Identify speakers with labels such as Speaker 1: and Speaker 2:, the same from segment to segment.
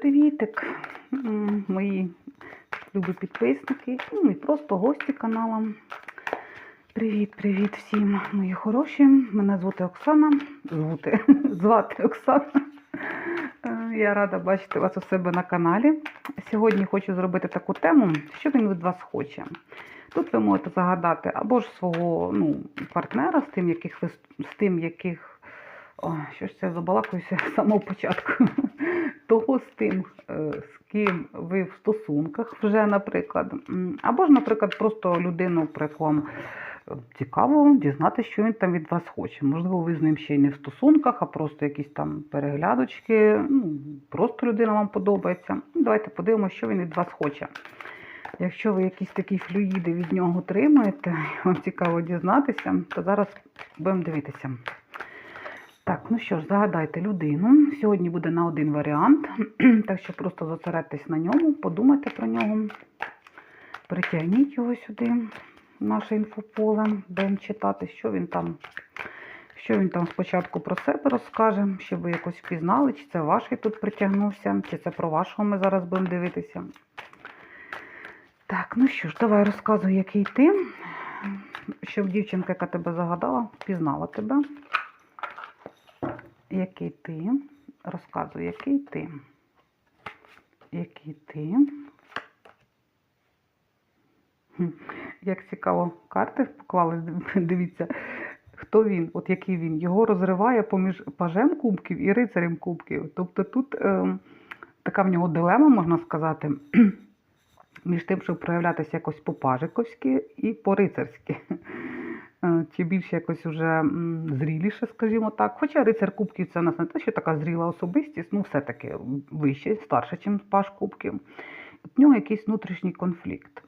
Speaker 1: Привітик, мої любі підписники, ну і просто гості каналу. Привіт, привіт всім, мої хороші. Мене звати Оксана. Звути, звати Оксана. Е, Я рада бачити вас у себе на каналі. Сьогодні хочу зробити таку тему, що він від вас хоче. Тут ви можете загадати або ж свого ну, партнера з тим, яких ви з тим, яких. О, що ж це забалакуюся з самого початку. Того з тим, е, з ким ви в стосунках вже, наприклад. Або ж, наприклад, просто людину, про яку вам е, цікаво дізнатися, що він там від вас хоче. Можливо, ви з ним ще й не в стосунках, а просто якісь там переглядочки. Ну, просто людина вам подобається. Давайте подивимося, що він від вас хоче. Якщо ви якісь такі флюїди від нього отримуєте, вам цікаво дізнатися, то зараз будемо дивитися. Так, ну що ж, загадайте людину. Сьогодні буде на один варіант, так що просто зосередьтесь на ньому, подумайте про нього, притягніть його сюди, в наше інфополе, будемо читати, що він там. Що він там спочатку про себе розкаже, щоб ви якось впізнали, чи це ваш тут притягнувся, чи це про вашого ми зараз будемо дивитися. Так, ну що ж, давай розказуй, який ти, щоб дівчинка, яка тебе загадала, впізнала тебе. Який ти? Розказуй, який ти? Який ти? Як цікаво, карти поклали, дивіться, хто він, от який він. Його розриває поміж пажем кубків і рицарем кубків. Тобто тут е, така в нього дилема, можна сказати, між тим, щоб проявлятися якось по-пажиковськи і по-рицарськи. Е, Чи більше якось уже зріліше, скажімо так. Хоча рицар кубків це у нас не те, що така зріла особистість, ну все-таки вище, старше, ніж паж кубків. От нього якийсь внутрішній конфлікт.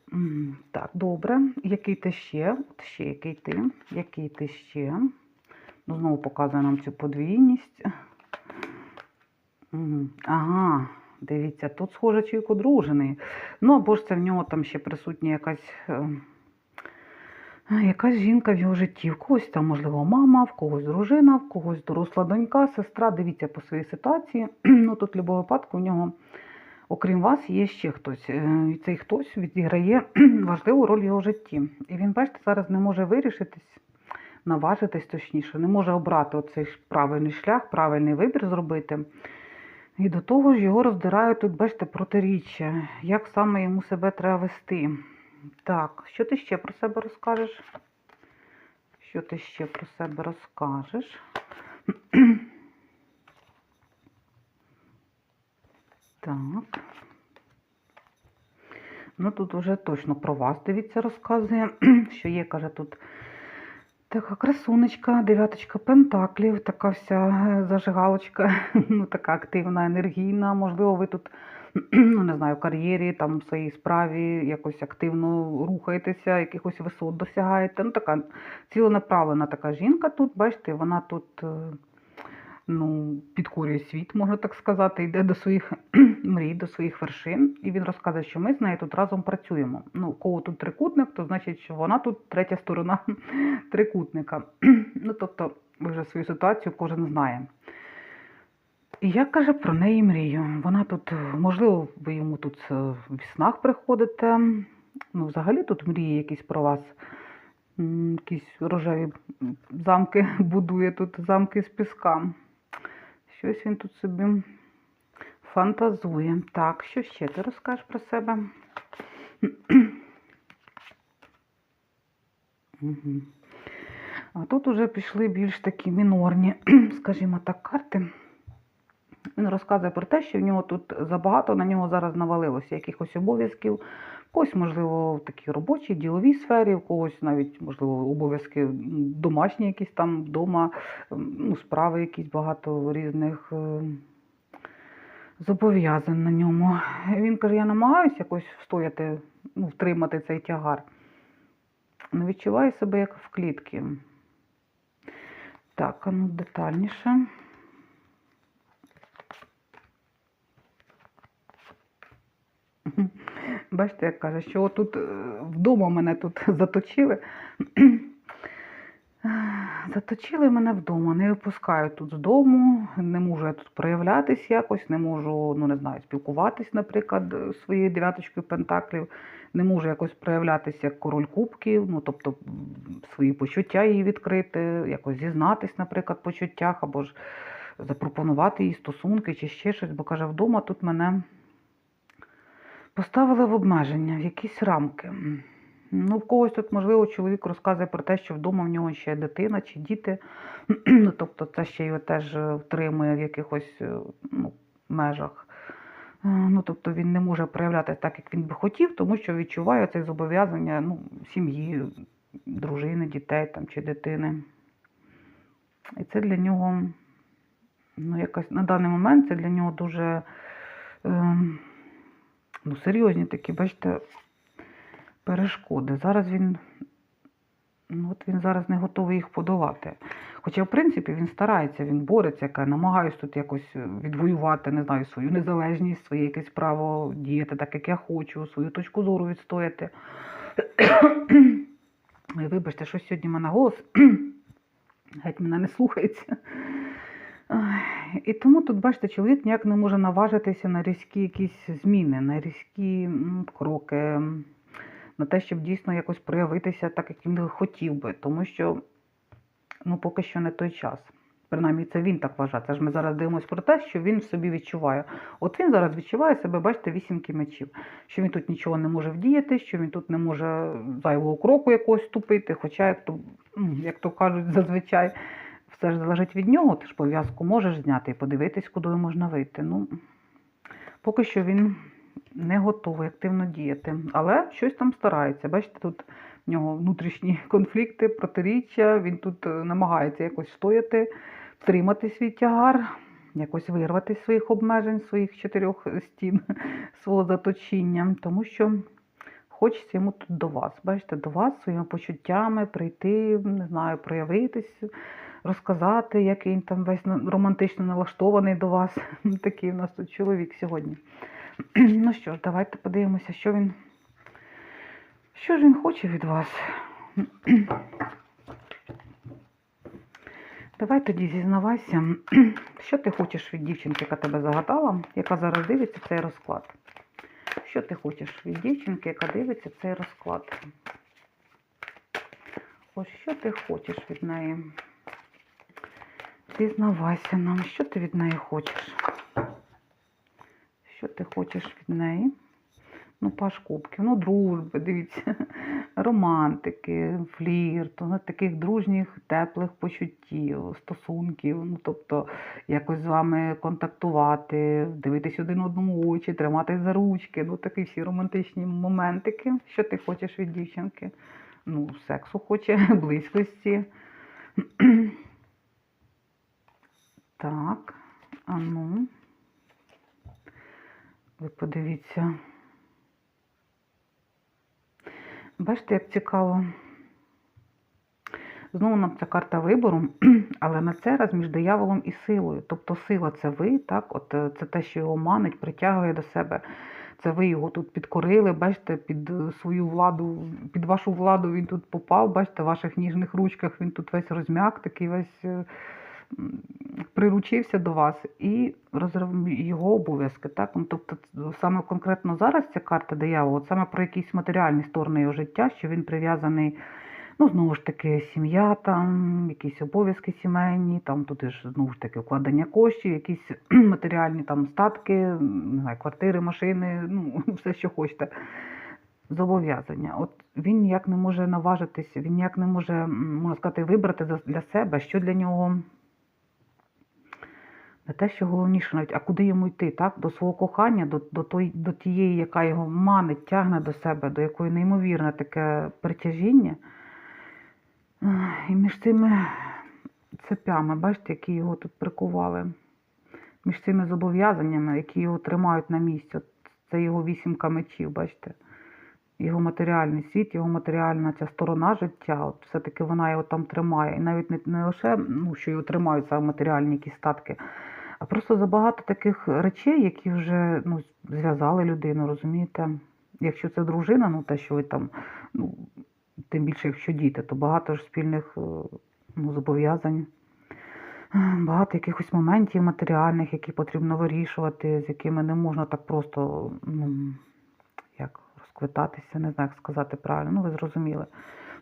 Speaker 1: Так, добре. Який ти ще? От ще який ти? Який ти ще? Ну, знову показує нам цю подвійність. Ага, дивіться, тут схоже чоловік одружений. Ну, або ж це в нього там ще присутня якась. Якась жінка в його житті, в когось там, можливо, мама, в когось дружина, в когось доросла донька, сестра. Дивіться по своїй ситуації. Ну тут в будь-якому випадку у нього, окрім вас, є ще хтось. Е, І цей хтось відіграє важливу роль в його житті. І він, бачите, зараз не може вирішитись, наважитись точніше, не може обрати оцей правильний шлях, правильний вибір зробити. І до того ж його роздирають тут, бачите, протиріччя, як саме йому себе треба вести. Так, що ти ще про себе розкажеш? Що ти ще про себе розкажеш? Так. Ну, тут вже точно про вас, дивіться, розказує, що є, каже, тут така красунечка, дев'яточка пентаклів, така вся е, зажигалочка, ну, така активна, енергійна. Можливо, ви тут ну, не знаю, кар'єрі, там, в своїй справі якось активно рухаєтеся, якихось висот досягаєте. Ну, така ціленаправлена така жінка тут, бачите, вона тут е, ну, підкорює світ, можна так сказати, йде до своїх мрій, до своїх вершин. І він розказує, що ми з нею тут разом працюємо. Ну, кого тут трикутник, то значить, що вона тут третя сторона трикутника. ну, тобто, ви вже свою ситуацію кожен знає. І я каже про неї мрію. Вона тут, можливо, ви йому тут е, в снах приходите. Ну, взагалі тут мрії якісь про вас. Якісь рожеві замки будує тут, замки з піска. Щось він тут собі фантазує. Так, що ще ти розкажеш про себе? А тут уже пішли більш такі мінорні, скажімо так, карти. Він розказує про те, що в нього тут забагато на нього зараз навалилося якихось обов'язків. Когось, можливо, в такій робочій, діловій сфері, в когось навіть, можливо, обов'язки домашні якісь там вдома, ну, справи якісь багато різних е, зобов'язань на ньому. Він каже, я намагаюся якось встояти, ну, втримати цей тягар. Не відчуваю себе як в клітці. Так, а ну детальніше. Бачите, як каже, що тут вдома мене тут заточили. Заточили мене вдома, не випускають тут з дому, не можу я тут проявлятись якось, не можу, ну не знаю, спілкуватись, наприклад, своєю дев'яточкою пентаклів, не можу якось проявлятися як король кубків, ну тобто свої почуття їй відкрити, якось зізнатись, наприклад, почуттях, або ж запропонувати їй стосунки чи ще щось, бо каже, вдома тут мене поставили в обмеження, в якісь рамки. Ну, в когось тут, можливо, чоловік розказує про те, що вдома в нього ще дитина чи діти. Ну, тобто це ще його теж е, втримує в якихось е, ну, межах. Е, Ну, тобто він не може проявляти так, як він би хотів, тому що відчуває це зобов'язання ну, сім'ї, дружини, дітей там, чи дитини. І це для нього, ну, якось на даний момент це для нього дуже ем, ну, серйозні такі, бачите, перешкоди. Зараз він, ну, от він зараз не готовий їх подолати. Хоча, в принципі, він старається, він бореться, яка намагаюсь тут якось е, відвоювати, не знаю, свою незалежність, своє якесь право діяти так, як я хочу, свою точку зору відстояти. Вибачте, що сьогодні в мене голос геть мене не слухається. І тому тут, бачите, чоловік ніяк не може наважитися на різкі якісь зміни, на різкі кроки, на те, щоб дійсно якось проявитися так, як він хотів би, тому що ну, поки що не той час. Принаймні, це він так вважає. Це ж ми зараз дивимося про те, що він в собі відчуває. От він зараз відчуває себе, бачите, вісімки мечів, що він тут нічого не може вдіяти, що він тут не може зайвого кроку якогось ступити. Хоча, як то, як то кажуть, зазвичай все ж залежить від нього, ти ж пов'язку можеш зняти і подивитись, куди можна вийти. Ну, поки що він не готовий активно діяти, але щось там старається. Бачите, тут в нього внутрішні конфлікти, протиріччя, він тут е, намагається якось стояти, втримати свій тягар, якось вирвати своїх обмежень, своїх чотирьох стін, свого заточіння, тому що хочеться йому тут до вас. Бачите, до вас своїми почуттями прийти, не знаю, проявитись, розказати, як він там весь романтично налаштований до вас. Такий у нас тут чоловік сьогодні. Ну що ж, давайте подивимося, що він, що ж він хоче від вас. Давай тоді зізнавайся, що ти хочеш від дівчинки, яка тебе загадала, яка зараз дивиться цей розклад. Що ти хочеш від дівчинки, яка дивиться цей розклад? Ось що ти хочеш від неї? Зізнавайся нам, що ти від неї хочеш? Що ти хочеш від неї? Ну, паш кубків, ну, дружби, дивіться, романтики, флірту, ну, таких дружніх, теплих почуттів, стосунків. Ну, тобто, якось з вами контактувати, дивитись один одному очі, триматись за ручки. Ну, такі всі романтичні моментики. Що ти хочеш від дівчинки? Ну, сексу хоче, близькості. Так, а ну. Ви подивіться. Бачите, як цікаво. Знову нам ця карта вибору, але на цей раз між дияволом і силою. Тобто сила це ви, так? От е, це те, що його манить, притягує до себе. Це ви його тут підкорили, бачите, під е, свою владу, під вашу владу він тут попав, бачите, в ваших ніжних ручках він тут весь розм'як, такий весь е, приручився до вас і розрив його обов'язки. Так? Ну, тобто, саме конкретно зараз ця карта диявола, от саме про якісь матеріальні сторони його життя, що він прив'язаний, ну, знову ж таки, сім'я, там, якісь обов'язки сімейні, там тут ж знову ж таки вкладення коштів, якісь матеріальні там статки, не знаю, квартири, машини, ну, все, що хочете. Зобов'язання. От він ніяк не може наважитися, він ніяк не може, можна сказати, вибрати для себе, що для нього не те, що головніше навіть, а куди йому йти, так? До свого кохання, до, до, той, до тієї, яка його манить, тягне до себе, до якої неймовірне таке притяжіння. І між цими цепями, бачите, які його тут прикували, між цими зобов'язаннями, які його тримають на місці. Це його вісімка мечів, бачите. Його матеріальний світ, його матеріальна ця сторона життя, от все-таки вона його там тримає. І навіть не, не лише, ну, що його тримають матеріальні якісь статки, а просто забагато таких речей, які вже ну, зв'язали людину, розумієте? Якщо це дружина, ну те, що ви там, ну, тим більше, якщо діти, то багато ж спільних е, ну, зобов'язань. Багато якихось моментів матеріальних, які потрібно вирішувати, з якими не можна так просто ну, як розквитатися, не знаю, як сказати правильно, ну ви зрозуміли.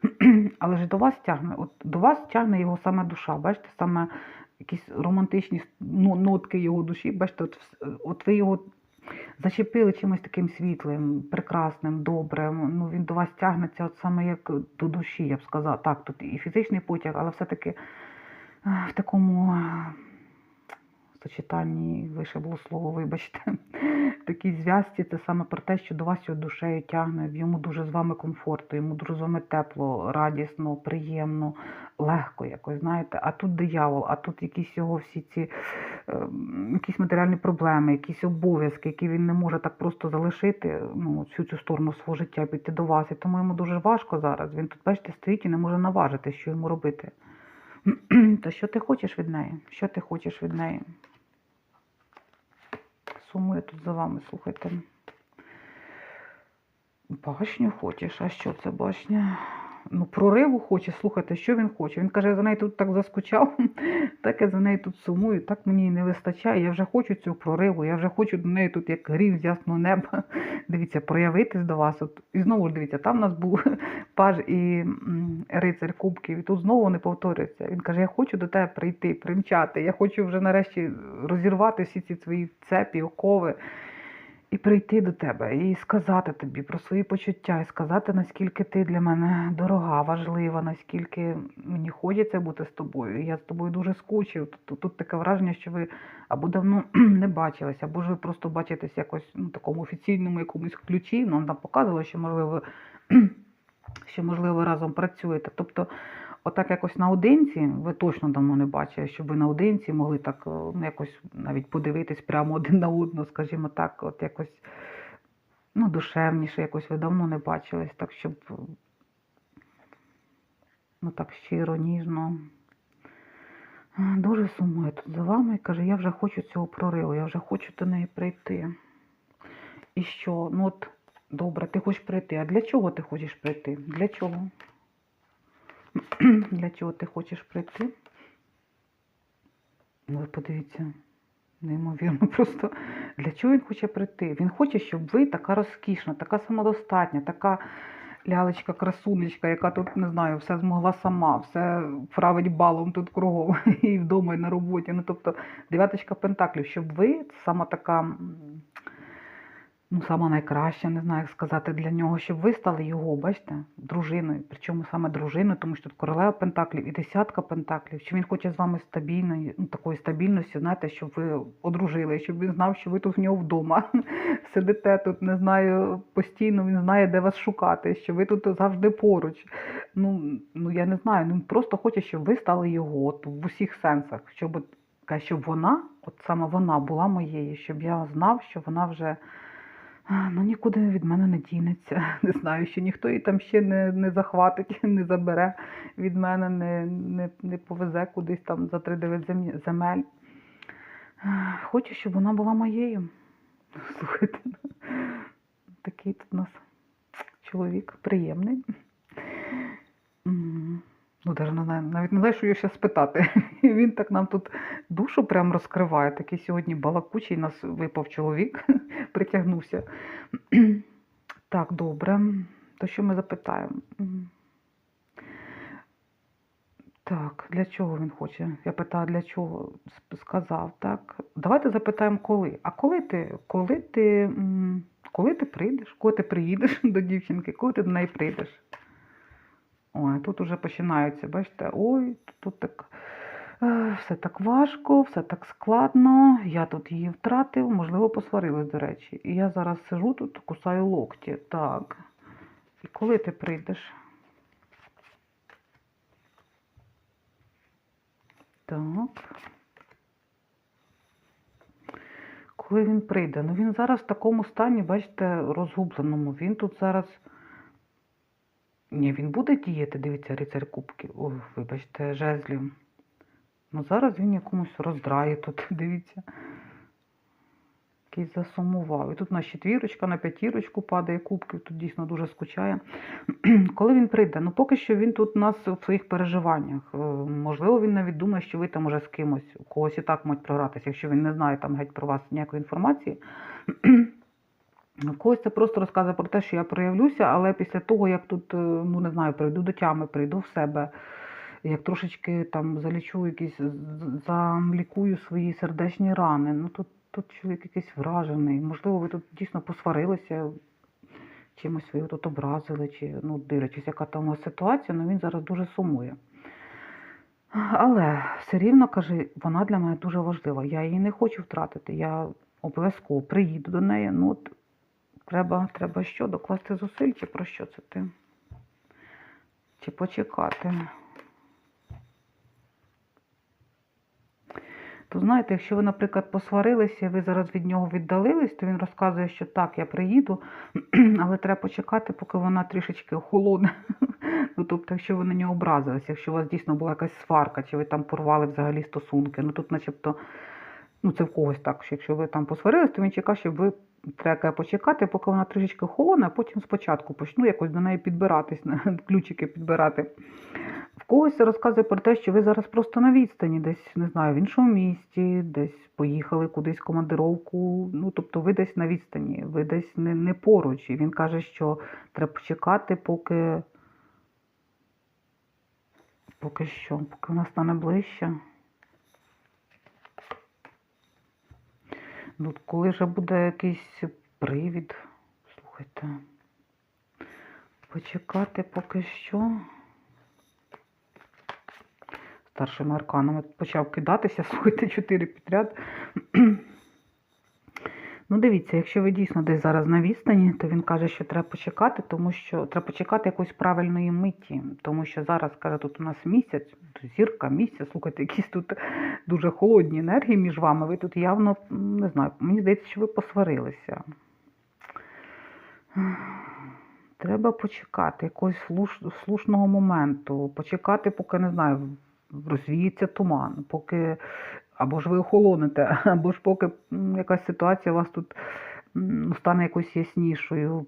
Speaker 1: Але ж до вас тягне, от до вас тягне його саме душа, бачите, саме якісь романтичні ну, нотки його душі, бачите, от, от ви його зачепили чимось таким світлим, прекрасним, добрим. Ну, він до вас тягнеться от саме як до душі, я б сказала. Так, тут і фізичний потяг, але все-таки е, в такому е, сочетанні, вище було слово, вибачте, в такій зв'язці це саме про те, що до вас його душею тягне, йому дуже з вами комфортно, йому дуже з вами тепло, радісно, приємно, легко якось, знаєте. А тут диявол, а тут якісь його всі ці е, якісь матеріальні проблеми, якісь обов'язки, які він не може так просто залишити, ну, всю цю сторону свого життя, піти до вас. І тому йому дуже важко зараз. Він тут, бачите, стоїть і не може наважити, що йому робити. То що ти хочеш від неї? Що ти хочеш від неї? Сумую тут за вами, слухайте. Башню хочеш, а що це башня? Ну, прориву хоче, слухайте, що він хоче. Він каже, я за нею тут так заскучав, так я за нею тут сумую, так мені і не вистачає. Я вже хочу цю прориву, я вже хочу до неї тут як грів з ясного неба. Дивіться, проявитись до вас. От, і знову ж дивіться, там у нас був паж і рицар кубків, і тут знову не повторюється. Він каже, я хочу до тебе прийти, примчати, я хочу вже нарешті розірвати всі ці свої цепі, окови і прийти до тебе, і сказати тобі про свої почуття, і сказати, наскільки ти для мене дорога, важлива, наскільки мені хочеться бути з тобою. Я з тобою дуже скучив. Тут, тут таке враження, що ви або давно не бачилися, або ж ви просто бачитесь якось ну, такому офіційному якомусь ключі. Ну, нам показувало, що можливо, що можливо разом працюєте. Тобто, отак якось наодинці, ви точно давно не бачили, щоб ви наодинці могли так е, ну, якось навіть подивитись прямо один на одного, скажімо так, от якось ну, душевніше, якось ви давно не бачились, так щоб е, ну так щиро, ніжно. Дуже сумує тут за вами і каже, я вже хочу цього прориву, я вже хочу до неї прийти. І що? Ну от добре, ти хочеш прийти. А для чого ти хочеш прийти? Для чого? Для чого ти хочеш прийти? Ну, ви подивіться, неймовірно, просто для чого він хоче прийти? Він хоче, щоб ви така розкішна, така самодостатня, така лялечка, красунечка, яка тут, не знаю, все змогла сама, все править балом тут кругом, і вдома, і на роботі. Ну, тобто, дев'яточка пентаклів, щоб ви сама така. Ну, сама найкраща, не знаю, як сказати для нього, щоб ви стали його, бачите, дружиною. Причому саме дружиною, тому що тут королева пентаклів і десятка пентаклів. Що він хоче з вами стабільної, ну, такої стабільності, знаєте, щоб ви одружили, щоб він знав, що ви тут в нього вдома. Сидите тут, не знаю, постійно він знає, де вас шукати, що ви тут завжди поруч. Ну, ну я не знаю, він просто хоче, щоб ви стали його от, в усіх сенсах, щоб, щоб вона, от саме вона була моєю, щоб я знав, що вона вже. Ну, нікуди від мене не дінеться. Не знаю, що ніхто її там ще не, не захватить, не забере від мене, не, не, не повезе кудись там за тридев'ять зем- земель. Хочу, щоб вона була моєю. Слухайте, такий тут у нас чоловік приємний. Ну, даже не знаю, навіть не знаю, що його ще спитати. Він так нам тут душу прям розкриває. Такий сьогодні балакучий нас випав чоловік, притягнувся. Так, добре. То що ми запитаємо? Так, для чого він хоче? Я питаю, для чого сказав, так. Давайте запитаємо, коли. А коли ти, коли ти, коли ти прийдеш, коли ти приїдеш до дівчинки, коли ти до неї прийдеш? Ой, тут уже починаються, бачите, ой, тут, так е, все так важко, все так складно. Я тут її втратив, можливо, посварились, до речі. І я зараз сижу тут, кусаю локті. Так. І коли ти прийдеш? Так. Коли він прийде? Ну він зараз в такому стані, бачите, розгубленому. Він тут зараз. Ні, він буде діяти, дивіться, рицар кубків. Ой, вибачте, жезлів. Ну зараз він якомусь роздраї тут, дивіться. Якийсь засумував. І тут на четвірочка, на п'ятірочку падає кубків, тут дійсно дуже скучає. Коли він прийде? Ну, поки що він тут у нас в своїх переживаннях. Е, Можливо, він навіть думає, що ви там уже з кимось, у когось і так можуть програтися, якщо він не знає там геть про вас ніякої інформації. Когось це просто розказує про те, що я проявлюся, але після того, як тут, е, ну не знаю, прийду до тями, прийду в себе, як трошечки там залічу якісь, з- з- свої сердечні рани. Ну тут, тут чоловік якийсь вражений. Можливо, ви тут дійсно посварилися, чимось ви його тут образили, чи ну, дивлячись, яка там ситуація, ну він зараз дуже сумує. Але все рівно каже, вона для мене дуже важлива. Я її не хочу втратити. Я обов'язково приїду до неї. Ну, от треба, треба що, докласти зусиль, чи про що це ти? Чи почекати? То знаєте, якщо ви, наприклад, посварилися, і ви зараз від нього віддалились, то він розказує, що так, я приїду, але треба почекати, поки вона трішечки охолоне. Ну, тобто, якщо ви на нього образилися, якщо у вас дійсно була якась сварка, чи ви там порвали взагалі стосунки, ну тут начебто, ну це в когось так, що якщо ви там посварились, то він чекає, щоб ви треба почекати, поки вона трішечки охолоне, а потім спочатку почну якось до неї підбиратись, ключики підбирати. В когось розказує про те, що ви зараз просто на відстані, десь не знаю, в іншому місті, десь поїхали кудись командировку. Ну тобто ви десь на відстані, ви десь не, не поруч. І він каже, що треба почекати, поки. Поки що, поки вона стане ближче. Ну, коли вже буде якийсь привід, слухайте. Почекати поки що. Старшими арканами почав кидатися, слухайте, чотири підряд. Ну, дивіться, якщо ви дійсно десь зараз на відстані, то він каже, що треба почекати, тому що треба почекати якоїсь правильної миті. Тому що зараз, каже, тут у нас місяць, зірка, місяць, слухайте, якісь тут дуже холодні енергії між вами. Ви тут явно, не знаю, мені здається, що ви посварилися. Треба почекати якогось слуш- слушного моменту, почекати, поки не знаю, розвіється туман, поки або ж ви охолоните, або ж поки якась ситуація у вас тут ну, стане якось яснішою,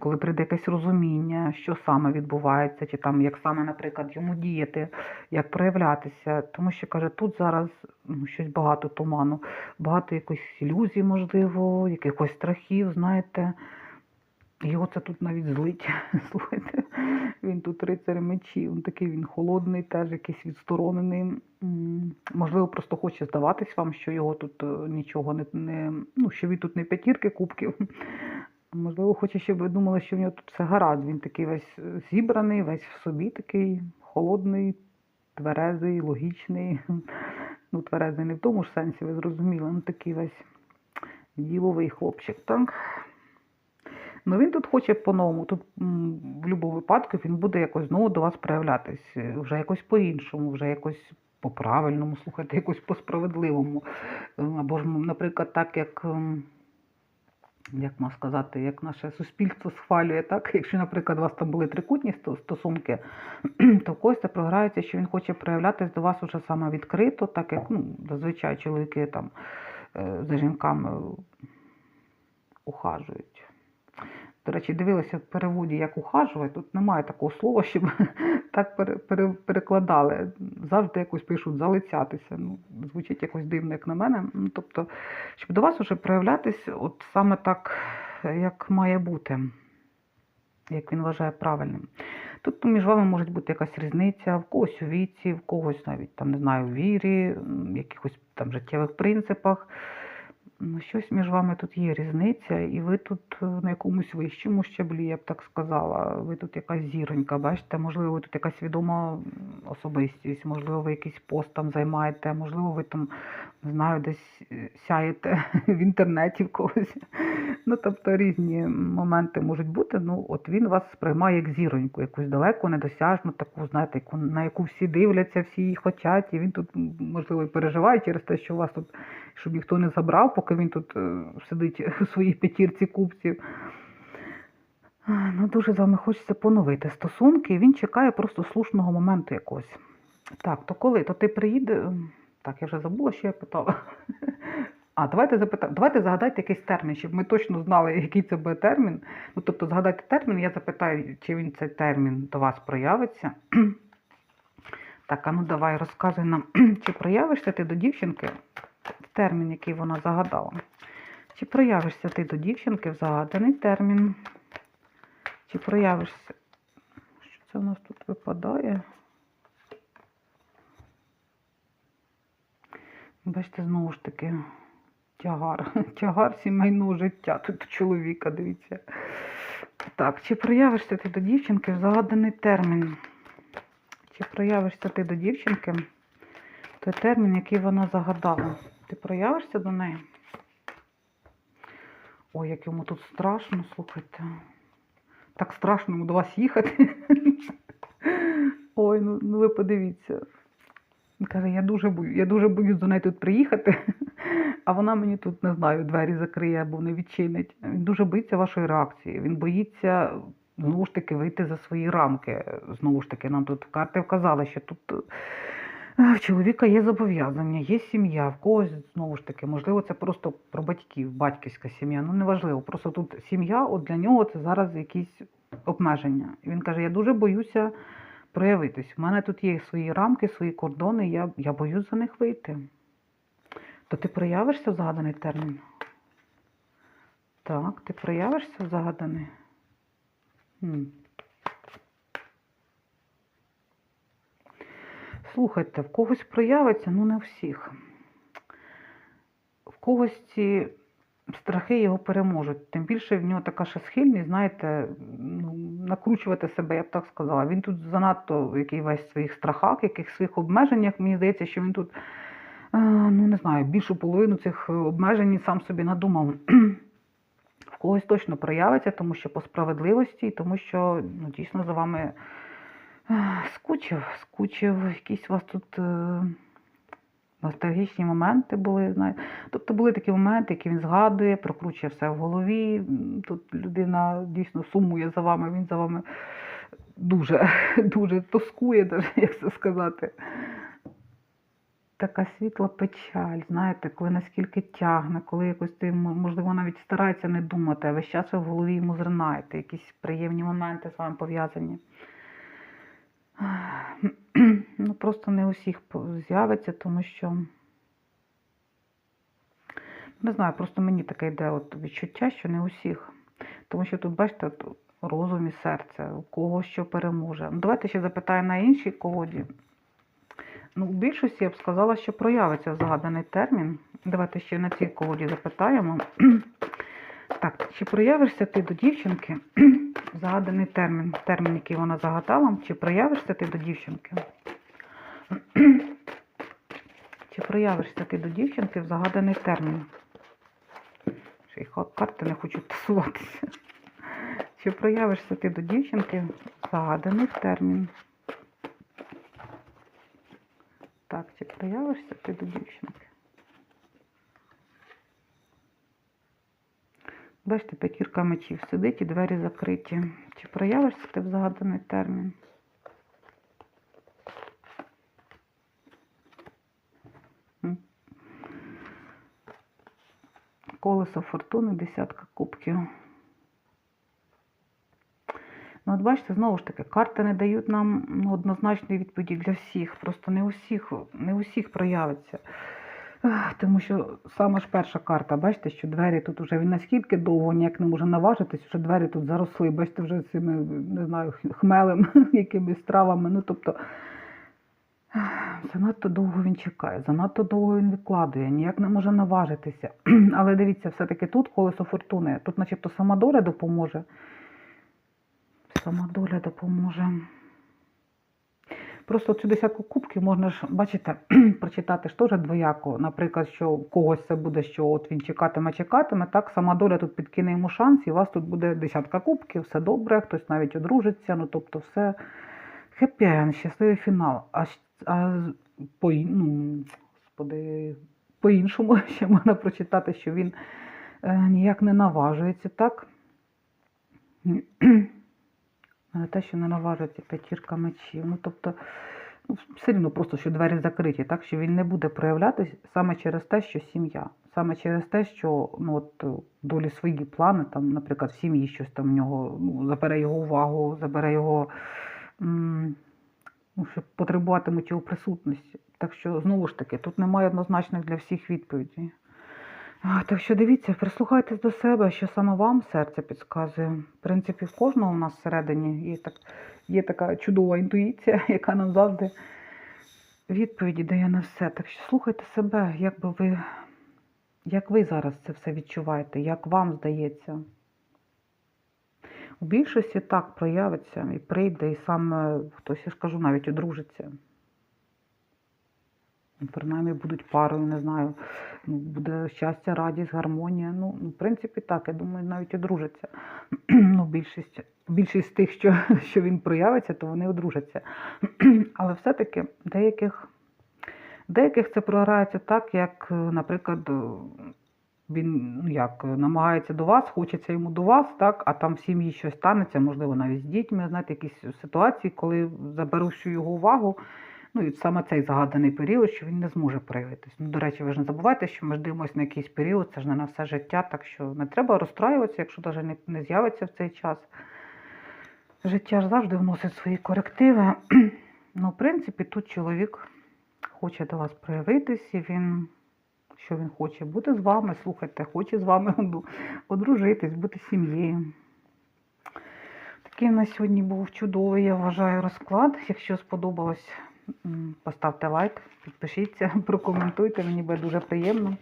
Speaker 1: коли прийде якесь розуміння, що саме відбувається, чи там як саме, наприклад, йому діяти, як проявлятися. Тому що каже, тут зараз ну, щось багато туману, багато якихось ілюзій, можливо, якихось страхів, знаєте. Його це тут навіть злить. Слухайте, він тут рицар мечів, він такий він холодний, теж якийсь відсторонений. Можливо, просто хоче здаватись вам, що його тут е, нічого не, не ну, що він тут не п'ятірки кубків. Можливо, хоче, щоб ви думали, що в нього тут все гаразд. Він такий весь е, зібраний, весь в собі такий холодний, тверезий, логічний. Ну, тверезий не в тому ж сенсі, ви зрозуміли, ну такий весь діловий хлопчик, так? Ну він тут хоче по-новому. Тут в будь-якому випадку він буде якось знову до вас проявлятись, е, вже якось по-іншому, вже якось по-правильному, слухайте, якось по-справедливому. Е, Або ж, наприклад, так як. ем, Як можна сказати, як наше суспільство схвалює, так? Якщо, наприклад, у вас там були трикутні стосунки, то в когось це програється, що він хоче проявлятись до вас уже саме відкрито, так як ну, зазвичай чоловіки там е, за жінками ухажують. До речі, дивилася в переводі, як ухажувати. Тут немає такого слова, щоб так пере, пере, перекладали. Завжди якось пишуть залицятися. Ну, звучить якось дивно, як на мене. Ну, тобто, щоб до вас уже проявлятись от саме так, як має бути, як він вважає правильним. Тут між вами може бути якась різниця, в когось у віці, в когось навіть там, не знаю, в вірі, м, якихось там життєвих принципах. Ну, Щось між вами тут є різниця, і ви тут е, на якомусь вищому щаблі, я б так сказала. Ви тут якась зіронька, бачите, можливо, ви тут якась відома особистість, можливо, ви якийсь пост там займаєте, можливо, ви там, не знаю, десь е, сяєте в інтернеті в когось. Ну, тобто різні моменти можуть бути. Ну, от він вас сприймає як зіроньку, якусь далеку, недосяжну, таку, знаєте, яку, на яку всі дивляться, всі її хочуть, і він тут, можливо, і переживає через те, що у вас тут щоб ніхто не забрав, поки він тут е, сидить у своїй п'ятірці купців. Ну, дуже з вами хочеться поновити стосунки, він чекає просто слушного моменту якогось. Так, то коли? То ти приїде. Так, я вже забула, що я питала. А, давайте запита... давайте загадайте якийсь термін, щоб ми точно знали, який це буде термін. Ну, тобто, згадайте термін, я запитаю, чи він цей термін до вас проявиться. Так, а ну давай розказуй нам, чи проявишся ти до дівчинки термін, який вона загадала. Чи проявишся ти до дівчинки в загаданий термін? Чи проявишся? Що це у нас тут випадає? Бачите, знову ж таки, тягар. Тягар сімейного життя. Тут чоловіка, дивіться. Так, чи проявишся ти до дівчинки в загаданий термін? Чи проявишся ти до дівчинки? Той термін, який вона загадала. Ти проявишся до неї? Ой, як йому тут страшно, слухайте. Так страшно йому до вас їхати. Ой, ну, ну ви подивіться. Він каже, я дуже бою, я дуже боюсь до неї тут приїхати, а вона мені тут, не знаю, двері закриє або не відчинить. Він дуже боїться вашої реакції. Він боїться знову ж таки вийти за свої рамки. Знову ж таки, нам тут карти вказали, що тут в чоловіка є зобов'язання, є сім'я, в когось знову ж таки, можливо, це просто про батьків, батьківська сім'я. Ну неважливо. Просто тут сім'я, от для нього це зараз якісь обмеження. І він каже: я дуже боюся проявитись. У мене тут є свої рамки, свої кордони, я, я боюсь за них вийти. То ти проявишся в загаданий термін? Так, ти проявишся в загаданий? Хм. Слухайте, в когось проявиться, ну не у всіх. В когось ці страхи його переможуть. Тим більше в нього така ще схильність, знаєте, ну, накручувати себе, я б так сказала. Він тут занадто в який весь своїх страхах, яких своїх обмеженнях. Мені здається, що він тут, е, ну не знаю, більшу половину цих обмежень сам собі надумав. В когось точно проявиться, тому що по справедливості, тому що ну, дійсно за вами скучив, скучив, якісь у вас тут. е, Ностальгічні моменти були, знаєте. Тобто були такі моменти, які він згадує, прокручує все в голові. Тут людина дійсно сумує за вами, він за вами дуже, дуже тоскує, даже, як це сказати. Така світла печаль, знаєте, коли наскільки тягне, коли якось ти, можливо, навіть старається не думати, а весь час ви в голові йому зринаєте, якісь приємні моменти з вами пов'язані. Ну, просто не усіх з'явиться, тому що. Не знаю, просто мені таке йде от відчуття, що не усіх. Тому що тут, бачите, розум і серце, кого що переможе. Ну, давайте ще запитаю на іншій колоді. Ну, у більшості я б сказала, що проявиться згаданий термін. Давайте ще на цій колоді запитаємо. Так, чи проявишся ти до дівчинки? Загаданий термін, термін, який вона загадала. Чи проявишся ти до дівчинки? Чи проявишся ти до дівчинки в загаданий термін? Ще й карти не хочуть тасуватися. Чи проявишся ти до дівчинки в загаданий термін? Так, чи проявишся ти до дівчинки? Бачите, п'ятірка мечів сидить і двері закриті. Чи проявишся ти в загаданий термін? Колесо фортуни, десятка кубків. Ну, от бачите, знову ж таки, карти не дають нам ну, однозначної відповіді для всіх. Просто не усіх, не усіх проявиться. Тому що саме ж перша карта, бачите, що двері тут вже він наскільки довго ніяк не може наважитись, що двері тут заросли, бачите, вже цими, не знаю, хмелем, якимись травами. Ну, тобто, занадто довго він чекає, занадто довго він відкладує, ніяк не може наважитися. Але дивіться, все-таки тут колесо фортуни, тут начебто сама доля допоможе. Сама доля допоможе. Просто цю десятку кубків можна ж, бачите, прочитати ж теж двояко. Наприклад, що у когось це буде, що от він чекатиме, чекатиме, так сама доля тут підкине йому шанс, і у вас тут буде десятка кубків, все добре, хтось навіть одружиться, ну тобто все хеппі щасливий фінал. А, а по, ну, господи, по-іншому ще можна прочитати, що він е, ніяк не наважується, так? Але те, що не наважується п'ятірка мечів. Ну, тобто, ну, все рівно просто, що двері закриті, так що він не буде проявлятись саме через те, що сім'я. Саме через те, що ну, от, е, долі свої плани, там, наприклад, в сім'ї щось там в нього ну, забере його увагу, забере його, ну, що потребуватимуть його присутності. Так що, знову ж таки, тут немає однозначних для всіх відповідей. Так що дивіться, прислухайтесь до себе, що саме вам серце підказує. В принципі, в кожного у нас всередині є, так, є така чудова інтуїція, яка нам завжди відповіді дає на все. Так що слухайте себе, як би ви, як ви зараз це все відчуваєте, як вам здається. У більшості так проявиться і прийде, і саме хтось, я ж кажу, навіть одружиться. Ну, Принаймні будуть парою, не знаю, ну, буде щастя, радість, гармонія. Ну, в принципі, так, я думаю, навіть одружаться. ну, більшість, більшість тих, що, що він проявиться, то вони одружаться. Але все-таки деяких, деяких це програється так, як, е, наприклад, е, він ну, як, е, намагається до вас, хочеться йому до вас, так, а там в сім'ї щось станеться, можливо, навіть з дітьми, знаєте, якісь ситуації, коли заберу всю його увагу. Ну і саме цей загаданий період, що він не зможе проявитись. Ну, до речі, ви ж не забувайте, що ми ж дивимося на якийсь період, це ж не на все життя, так що не треба розстраюватися, якщо навіть не, не з'явиться в цей час. Життя ж завжди вносить свої корективи. ну, в принципі, тут чоловік хоче до вас проявитись, і він, що він хоче, бути з вами, слухайте, хоче з вами одружитись, бути сім'єю. Такий у нас сьогодні був чудовий, я вважаю, розклад. Якщо сподобалось, поставте лайк, підпишіться, прокоментуйте, мені буде дуже приємно.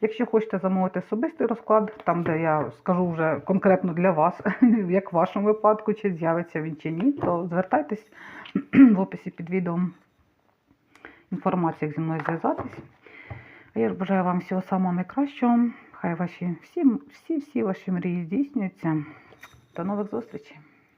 Speaker 1: Якщо хочете замовити особистий розклад, там, де я скажу вже конкретно для вас, як в вашому випадку, чи з'явиться він чи ні, то звертайтесь в описі під відео інформація, як зі мною зв'язатись. А я бажаю вам всього самого найкращого. Хай ваші всі, всі, всі ваші мрії здійснюються. До нових зустрічей!